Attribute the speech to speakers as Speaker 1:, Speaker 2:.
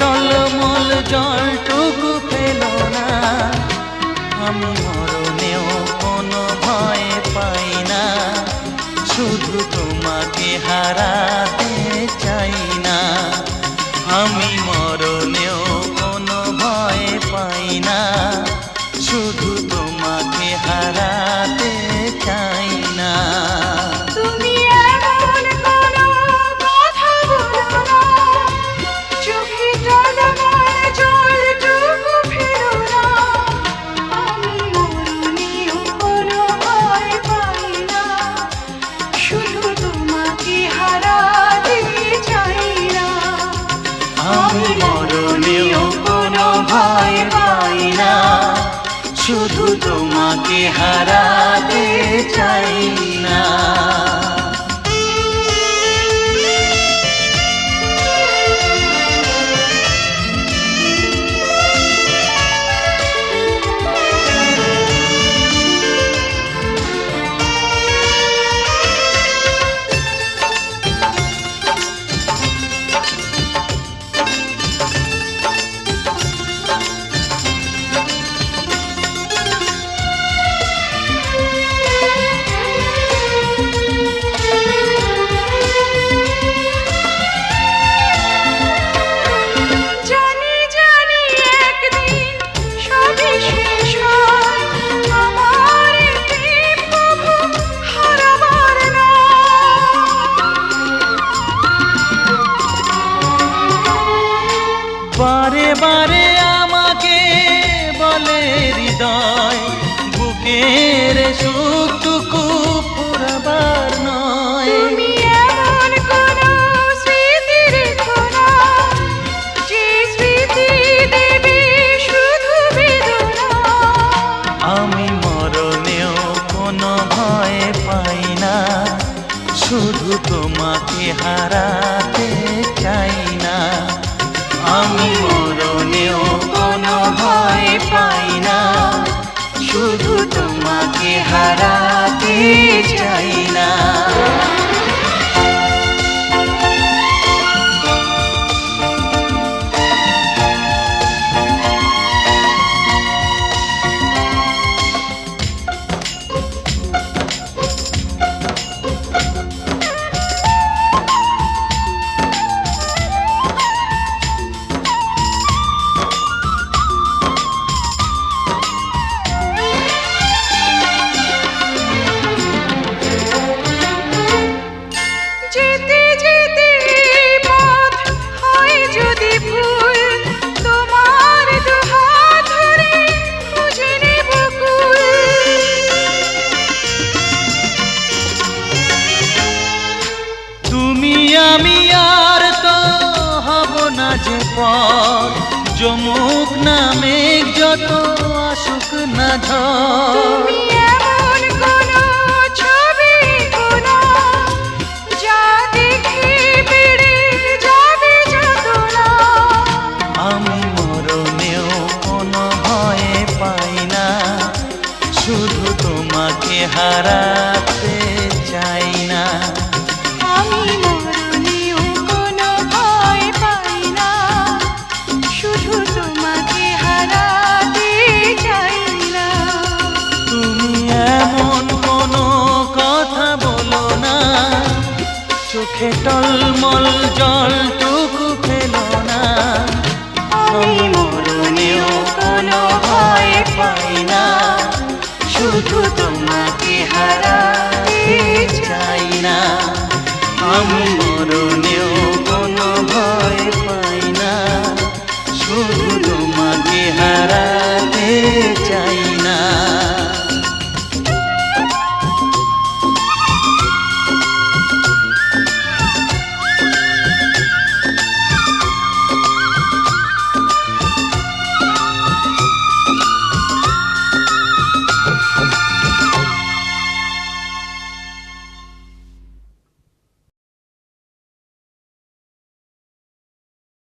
Speaker 1: টলমল জলটুকু পেল না। আমি মরণেও কোনো ভয় পাই না। শুধু তোমাকে হারাতে চাই না। আমি तुम आके हरा হারাতে চাই না।
Speaker 2: আমি মরণেও কোনো ভয় পাই না। শুধু তোমাকে
Speaker 1: হারা তোমাকে হারাতে চাই না। আমি মরণেও কোনো ভয় পাই না। শুধু না। চোখে টলমল জল रातें चाहिए